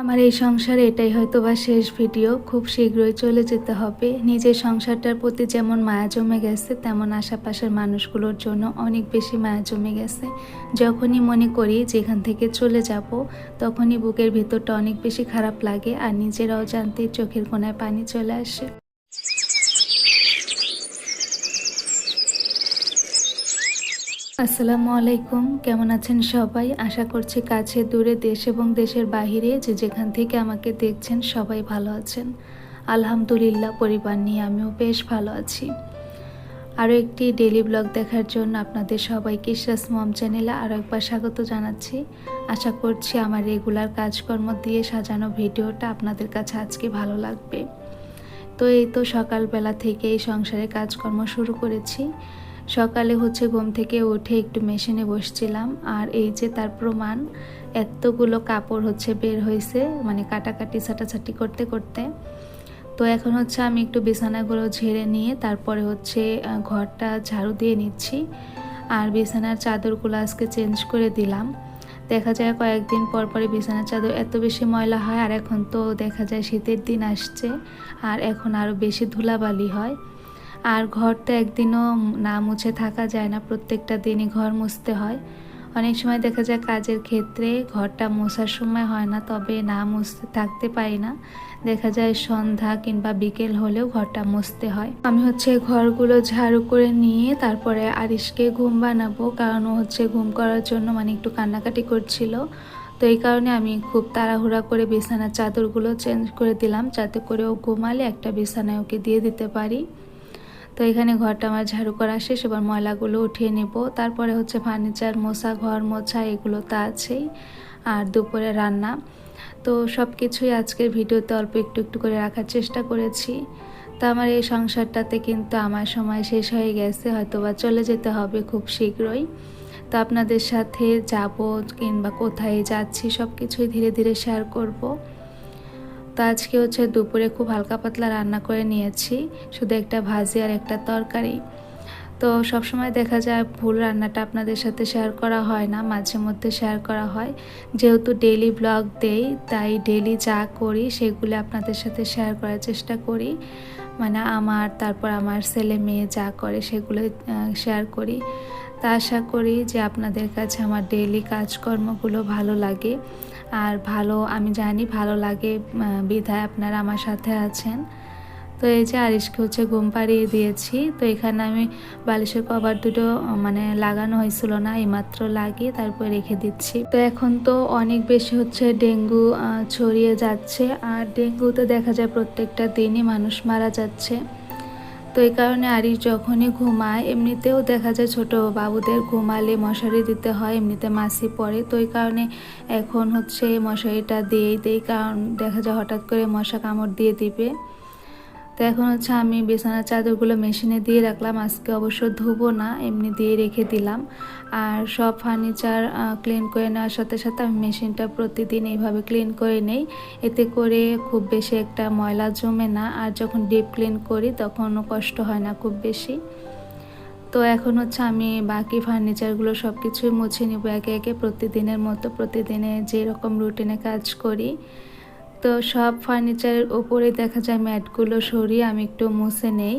আমার এই সংসার এটাই হয়তো বা শেষ ভিডিও। খুব শীঘ্রই চলে যেতে হবে। নিজের সংসারটার প্রতি যেমন মায়া জমে গেছে, তেমন আশেপাশের মানুষগুলোর জন্য অনেক বেশি মায়া জমে গেছে। যখনই মনে করি যেখান থেকে চলে যাব, তখনই বুকের ভেতরটা অনেক বেশি খারাপ লাগে আর নিজের অজান্তে চোখের কোনায় পানি চলে আসে। আসসালামু আলাইকুম। কেমন আছেন সবাই? আশা করছি কাছে, দূরে, দেশ এবং দেশের বাহিরে যে যেখান থেকে আমাকে দেখছেন সবাই ভালো আছেন। আলহামদুলিল্লাহ, পরিবার নিয়ে আমিও বেশ ভালো আছি। আরও একটি ডেলি ব্লগ দেখার জন্য আপনাদের সবাইকে ইসরাস মম চ্যানেলে আরও একবার স্বাগত জানাচ্ছি। আশা করছি আমার রেগুলার কাজকর্ম দিয়ে সাজানো ভিডিওটা আপনাদের কাছে আজকে ভালো লাগবে। তো এই তো সকালবেলা থেকে এই সংসারে কাজকর্ম শুরু করেছি। সকালে হচ্ছে ঘুম থেকে উঠে একটু মেশিনে বসছিলাম, আর এই যে তার প্রমাণ, এতগুলো কাপড় হচ্ছে বের হয়েছে মানে কাটাকাটি, ছাটাছাটি করতে করতে। তো এখন হচ্ছে আমি একটু বিছানাগুলো ঝেড়ে নিয়ে তারপরে হচ্ছে ঘরটা ঝাড়ু দিয়ে নিচ্ছি, আর বিছানার চাদরগুলো আজকে চেঞ্জ করে দিলাম। দেখা যায় কয়েকদিন পর পরে বিছানার চাদর এত বেশি ময়লা হয়, আর এখন তো দেখা যায় শীতের দিন আসছে, আর এখন আরও বেশি ধুলাবালি হয়। আর ঘর তো একদিনও না মুছে থাকা যায় না, প্রত্যেকটা দিনই ঘর মুছতে হয়। অনেক সময় দেখা যায় কাজের ক্ষেত্রে ঘরটা মোছার সময় হয় না, তবে না মুছতে থাকতে পারি না। দেখা যায় সন্ধ্যা কিংবা বিকেল হলেও ঘরটা মুছতে হয়। আমি হচ্ছে ঘরগুলো ঝাড়ু করে নিয়ে তারপরে আরিশকে ঘুম বানাবো, কারণ ও হচ্ছে ঘুম করার জন্য মানে একটু কান্নাকাটি করছিল। তো এই কারণে আমি খুব তাড়াহুড়া করে বিছানার চাদরগুলো চেঞ্জ করে দিলাম, যাতে করে ও ঘুমালে একটা বিছানায় ওকে দিয়ে দিতে পারি। তো এখানে ঘরটা আমার ঝাড়ু করা শেষ, এবার ময়লাগুলো উঠিয়ে নেব। তারপরে হচ্ছে ফার্নিচার, মোছা, ঘর মোছা, এগুলো তো আছেই, আর দুপুরে রান্না। তো সব কিছুই আজকের ভিডিওতে অল্প একটু একটু করে রাখার চেষ্টা করেছি। তো আমার এই সংসারটাতে কিন্তু আমার সময় শেষ হয়ে গেছে হয়তো বা চলে যেতে হবে খুব শীঘ্রই। তো আপনাদের সাথে যাব কিংবা কোথায় যাচ্ছি সব কিছুই ধীরে ধীরে শেয়ার করব। তো আজকে হচ্ছে দুপুরে খুব হালকা পাতলা রান্না করে নিয়েছি। শুধু একটা ভাজি আর একটা তরকারি। তো সবসময় দেখা যায় ভুল রান্নাটা আপনাদের সাথে শেয়ার করা হয় না, মাঝে মধ্যে শেয়ার করা হয়। যেহেতু ডেলি ব্লগ দেই, তাই ডেলি যা করি সেগুলো আপনাদের সাথে শেয়ার করার চেষ্টা করি। মানে আমার, তারপর আমার ছেলে মেয়ে যা করে সেগুলো শেয়ার করি। তা আশা করি যে আপনাদের কাছে আমার ডেইলি কাজকর্মগুলো ভালো লাগে। আর ভালো, আমি জানি ভালো লাগে বিধায় আপনারা আমার সাথে আছেন। তো এই যে আরিশকে হচ্ছে ঘুম পাড়িয়ে দিয়েছি, তো এখানে আমি বালিশের কভার দুটো মানে লাগানো হয়েছিল না, এইমাত্র লাগিয়ে তারপর রেখে দিচ্ছি। তো এখন তো অনেক বেশি হচ্ছে ডেঙ্গু ছড়িয়ে যাচ্ছে, আর ডেঙ্গুতে দেখা যায় প্রত্যেকটা দিনই মানুষ মারা যাচ্ছে। তো এই কারণে আরিশ যখনই ঘুমায়, এমনিতেও দেখা যায় ছোট বাবুদের ঘুমালে মশারি দিতে হয়, এমনিতে মাসি পড়ে তো এই কারণে এখন হচ্ছে মশারিটা দিয়েই দেই, কারণ দেখা যায় হঠাৎ করে মশা কামড় দিয়ে দিবে। তো এখন হচ্ছে আমি বিছানার চাদরগুলো মেশিনে দিয়ে রাখলাম। আজকে অবশ্য ধুবো না, এমনি দিয়ে রেখে দিলাম। আর সব ফার্নিচার ক্লিন করে নেওয়ার সাথে সাথে আমি মেশিনটা প্রতিদিন এইভাবে ক্লিন করে নেই। এতে করে খুব বেশি একটা ময়লা জমে না। আর যখন ডিপ ক্লিন করি তখনও কষ্ট হয় না খুব বেশি। তো এখন হচ্ছে আমি বাকি ফার্নিচারগুলো সব কিছুই মুছে নিব একে একে প্রতিদিনের মতো। প্রতিদিনে যেরকম রুটিনে কাজ করি তো সব ফার্নিচারের ওপরে দেখা যায় ম্যাটগুলো সরিয়ে আমি একটু মুছে নেই।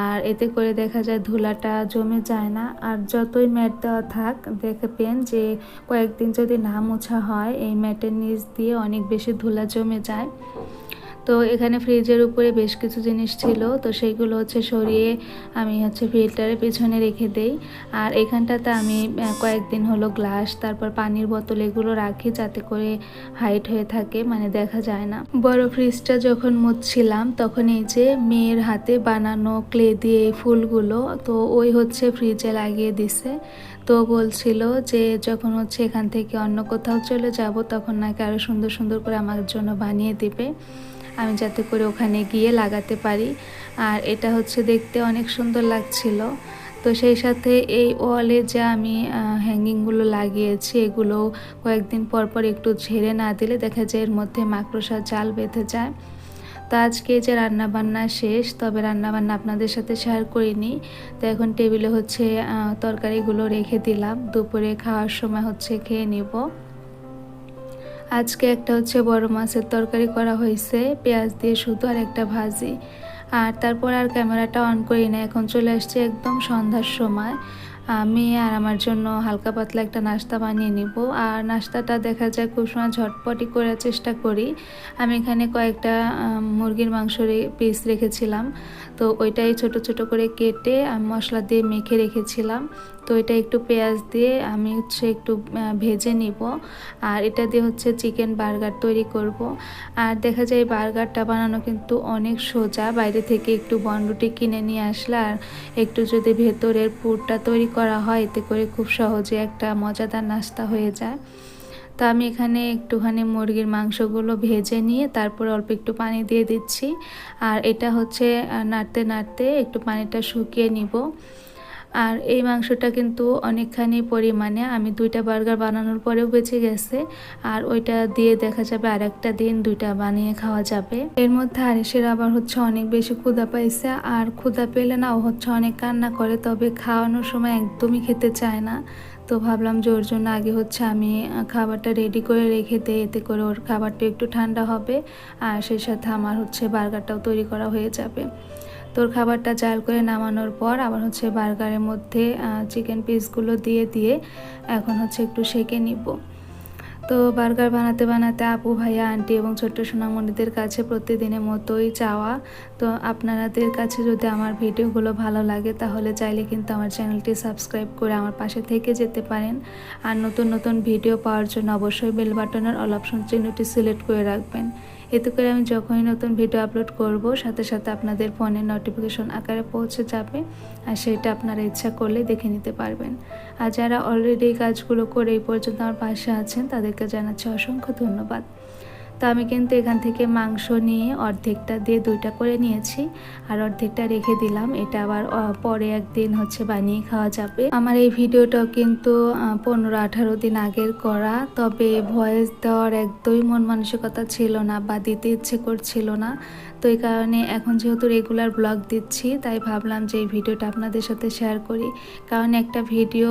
আর এতে করে দেখা যায় ধুলাটা জমে যায় না। আর যতই ম্যাট দেওয়া থাক দেখবেন যে কয়েকদিন যদি না মোছা হয়, এই ম্যাটের নিচ দিয়ে অনেক বেশি ধুলা জমে যায়। তো এখানে ফ্রিজের উপরে বেশ কিছু জিনিস ছিল। তো সেইগুলো হচ্ছে সরিয়ে আমি হচ্ছে ফিল্টারের পেছনে রেখে দেই। আর এখানটাতে আমি কয়েকদিন হলো গ্লাস তারপর পানির বোতল এগুলো রাখি যাতে করে হাইট হয়ে থাকে মানে দেখা যায় না। বড় ফ্রিজটা যখন মুছছিলাম, তখন এই যে মেয়ের হাতে বানানো ক্লে দিয়ে এই ফুলগুলো, তো ওই হচ্ছে ফ্রিজে লাগিয়ে দিছে। তো বলছিল যে যখন হচ্ছে এখান থেকে অন্য কোথাও চলে যাব, তখন নাকি আরও সুন্দর সুন্দর করে আমার জন্য বানিয়ে দিবে। আমি যাতে করে ওখানে গিয়ে লাগাতে পারি। আর এটা হচ্ছে দেখতে অনেক সুন্দর লাগছিল। তো সেই সাথে এই ওয়ালে যে আমি হ্যাঙ্গিংগুলো লাগিয়েছি, এগুলো কয়েকদিন পর পর একটু ঝেড়ে না দিলে দেখা যায় এর মধ্যে মাকড়সার জাল বেঁধে যায়। তো আজকে যে রান্না বান্না শেষ, তবে রান্না বান্না আপনাদের সাথে শেয়ার করিনি। তো এখন টেবিলে হচ্ছে তরকারিগুলো রেখে দিলাম। দুপুরে খাওয়ার সময় হচ্ছে খেয়ে নিব। আজকে একটা হচ্ছে বড় মাছের তরকারি করা হয়েছে, পেঁয়াজ দিয়ে শুধু আর একটা ভাজি। আর তারপর আর ক্যামেরাটা অন করি না, এখন চলে আসছে একদম সন্ধ্যার সময়। আমি আর আমার জন্য হালকা পাতলা একটা নাস্তা বানিয়ে নিব। আর নাস্তাটা দেখা যায় খুব সময় ঝটপটি করার চেষ্টা করি। আমি এখানে কয়েকটা মুরগির মাংসের পিস রেখেছিলাম। তো ওইটাই ছোট ছোট করে কেটে আমি, মশলা দিয়ে মেখে রেখেছিলাম। তো এটা একটু পেঁয়াজ দিয়ে আমি হচ্ছে একটু ভেজে নিব। আর এটা দিয়ে হচ্ছে চিকেন বার্গার তৈরি করব। আর দেখা যায় বার্গারটা বানানো কিন্তু অনেক সোজা। বাইরে থেকে একটু বনরুটি কিনে নিয়ে আসলে আর একটু যদি ভেতরের পুরটা তৈরি করা হয়, এতে করে খুব সহজে একটা মজাদার নাস্তা হয়ে যায়। তো আমি এখানে একটুখানি মুরগির মাংসগুলো ভেজে নিয়ে তারপর অল্প একটু পানি দিয়ে দিচ্ছি। আর এটা হচ্ছে নাড়তে নাড়তে একটু পানিটা শুকিয়ে নিব। আর এই মাংসটা কিন্তু অনেকখানি পরিমাণে আমি দুইটা বার্গার বানানোর পরেও বেঁচে গেছে। আর ওইটা দিয়ে দেখা যাবে আর একটা দিন দুইটা বানিয়ে খাওয়া যাবে। এর মধ্যে আরিসের আবার হচ্ছে অনেক বেশি ক্ষুধা পাইছে। আর ক্ষুধা পেলে না ও হচ্ছে অনেক কান্না করে, তবে খাওয়ানোর সময় একদমই খেতে চায় না। তো ভাবলাম যে ওর জন্য আগে হচ্ছে আমি খাবারটা রেডি করে রেখে দিই, এতে করে ওর খাবারটা একটু ঠান্ডা হবে। আর সেই সাথে আমার হচ্ছে বার্গারটাও তৈরি করা হয়ে যাবে। তোর খাবারটা জাল করে নামানোর পর আবার হচ্ছে বার্গারের মধ্যে চিকেন পিসগুলো দিয়ে দিয়ে এখন হচ্ছে একটু সেকে নিব। তো বার্গার বানাতে বানাতে আপু, ভাইয়া, আন্টি এবং ছোট্ট সোনামণিদের কাছে প্রতিদিনের মতোই চাওয়া। তো আপনাদের কাছে যদি আমার ভিডিওগুলো ভালো লাগে, তাহলে চাইলে কিন্তু আমার চ্যানেলটি সাবস্ক্রাইব করে আমার পাশে থেকে যেতে পারেন। আর নতুন নতুন ভিডিও পাওয়ার জন্য অবশ্যই বেল বাটনের অল অপশন চিহ্নটি সিলেক্ট করে রাখবেন। এতে করে আমি যখনই নতুন ভিডিও আপলোড করব, সাথে সাথে আপনাদের ফোনে নোটিফিকেশন আকারে পৌঁছে যাবে আর সেটা আপনারা ইচ্ছা করলে দেখে নিতে পারবেন। আর যারা অলরেডি কাজগুলো করে এই পর্যন্ত আমার পাশে আছেন, তাদেরকে জানাচ্ছি অসংখ্য ধন্যবাদ। তো আমি কিন্তু এখান থেকে মাংস নিয়ে অর্ধেকটা দিয়ে দুইটা করে নিয়েছি আর অর্ধেকটা রেখে দিলাম। এটা আবার পরে একদিন হচ্ছে বানিয়ে খাওয়া যাবে। আমার এই ভিডিওটাও কিন্তু পনেরো আঠারো দিন আগের করা, তবে ভয়েস দেওয়ার একদমই মন মানসিকতা ছিল না বা দিতে ইচ্ছে করছিল না। তো এই কারণে এখন যেহেতু রেগুলার ব্লগ দিচ্ছি, তাই ভাবলাম যে এই ভিডিওটা আপনাদের সাথে শেয়ার করি কারণ একটা ভিডিও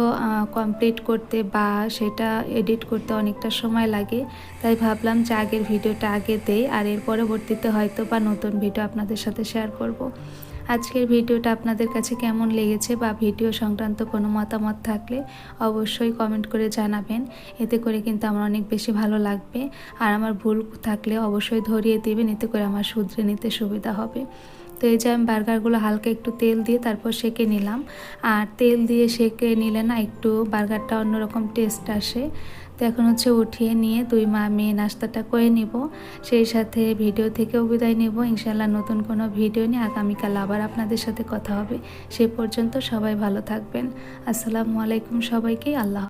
কমপ্লিট করতে বা সেটা এডিট করতে অনেকটা সময় লাগে তাই ভাবলাম যে আগের ভিডিওটা আগে দেই, আর এর পরবর্তীতে হয়তো বা নতুন ভিডিও আপনাদের সাথে শেয়ার করব। আজকের ভিডিওটা আপনাদের কাছে কেমন লেগেছে বা ভিডিও সংক্রান্ত কোনো মতামত থাকলে অবশ্যই কমেন্ট করে জানাবেন। এতে করে কিন্তু আমার অনেক বেশি ভালো লাগবে। আর আমার ভুল থাকলে অবশ্যই ধরিয়ে দেবেন। এতে করে আমার শুধরে নিতে সুবিধা হবে। তো এই যে আমি বার্গারগুলো হালকা একটু তেল দিয়ে তারপর সেকে নিলাম। আর তেল দিয়ে সেকে নিলে না একটু বার্গারটা অন্যরকম টেস্ট আসে। তো এখন হচ্ছে উঠিয়ে নিয়ে দুই মা মেয়ে নাস্তাটা করে নিব। সেই সাথে ভিডিও থেকেও বিদায় নেব। ইনশাল্লাহ নতুন কোনো ভিডিও নিয়ে আগামীকাল আবার আপনাদের সাথে কথা হবে। সে পর্যন্ত সবাই ভালো থাকবেন। আসসালামু আলাইকুম সবাইকে। আল্লাহ